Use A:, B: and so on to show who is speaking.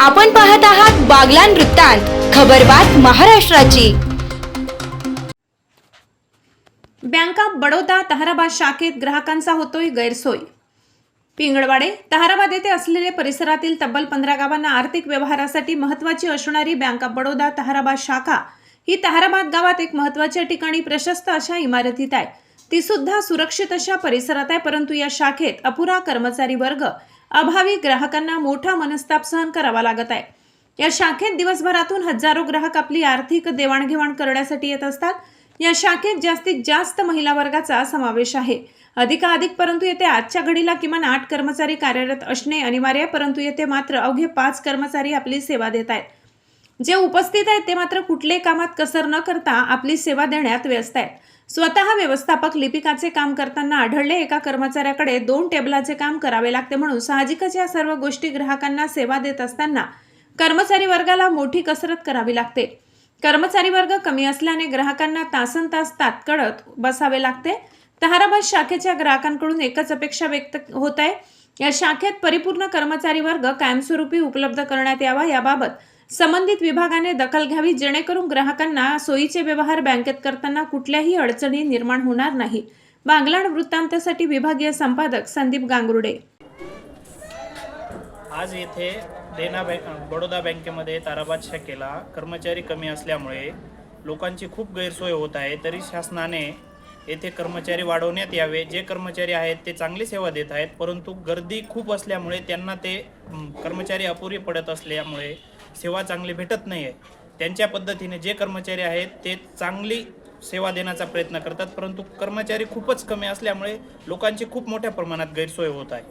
A: आपण पाहत आहात बागलान वृत्तांत खबरबात महाराष्ट्राची.
B: बँक ऑफ बडोदा तहाराबाद शाखेत ग्राहकांचा होतोय गैरसोय. पिंगळवाडे तहाराबाद येथे असलेले परिसरातील तब्बल पंधरा गावांना आर्थिक व्यवहारासाठी महत्वाची असणारी बँक ऑफ बडोदा तहाराबाद शाखा ही तहाराबाद गावात एक महत्त्वाच्या ठिकाणी प्रशस्त अशा इमारतीत आहे. ती सुद्धा सुरक्षित अशा परिसरात आहे परंतु या शाखेत अपुरा कर्मचारी वर्ग अभावी ग्राहकांना मोठा मनस्ताप सहन करावा लागत आहे. या शाखेत दिवसभरातून हजारो ग्राहक आपली आर्थिक देवाणघेवाण करण्यासाठी येत असतात. या शाखेत जास्तीत जास्त महिला वर्गाचा समावेश आहे. अधिकाधिक परंतु येथे आजच्या घडीला किमान आठ कर्मचारी कार्यरत असणे अनिवार्य आहे परंतु येथे मात्र अवघे पाच कर्मचारी आपली सेवा देत आहेत. जे उपस्थित आहेत ते मात्र कुठल्याही कामात कसर न करता आपली सेवा देण्यात व्यस्त आहेत. स्वतः व्यवस्थापक लिपिकाचे काम करताना आढळले एका कर्मचाऱ्याकडे दोन टेबलाचे काम करावे लागते म्हणून साहजिकच या सर्व गोष्टी ग्राहकांना सेवा देत असताना कर्मचारी वर्गाला मोठी कसरत करावी लागते. कर्मचारी वर्ग कमी असल्याने ग्राहकांना तासन तास तात्कळत बसावे लागते. तहाराबाद शाखेच्या ग्राहकांकडून एकच अपेक्षा व्यक्त होत आहे. या शाखेत परिपूर्ण कर्मचारी वर्ग कायमस्वरूपी उपलब्ध करण्यात यावा याबाबत संबंधित विभागाने दखल घ्यावी जेणेकरून ग्राहकांना सोयीचे व्यवहार बँकेत करताना कुठल्याही अडचणी निर्माण होणार नाही. बांगलाण वृत्तांतासाठी विभागीय संपादक संदीप गांगुर्डे.
C: आज येथे देना बँक बडोदा बँकेमध्ये ताराबाद शाखेला कर्मचारी कमी असल्यामुळे लोकांची खूप गैरसोय होत आहे. तरी शासनाने येथे कर्मचारी वाढवण्यात यावे. जे कर्मचारी आहेत ते चांगली सेवा देत आहेत परंतु गर्दी खूप असल्यामुळे त्यांना ते कर्मचारी अपुरी पडत असल्यामुळे सेवा चांगली भेटत नाही आहे त्यांच्या पद्धतीने जे कर्मचारी आहेत ते चांगली सेवा देण्याचा प्रयत्न करतात परंतु कर्मचारी खूपच कमी असल्यामुळे लोकांची खूप मोठ्या प्रमाणात गैरसोय होत आहे.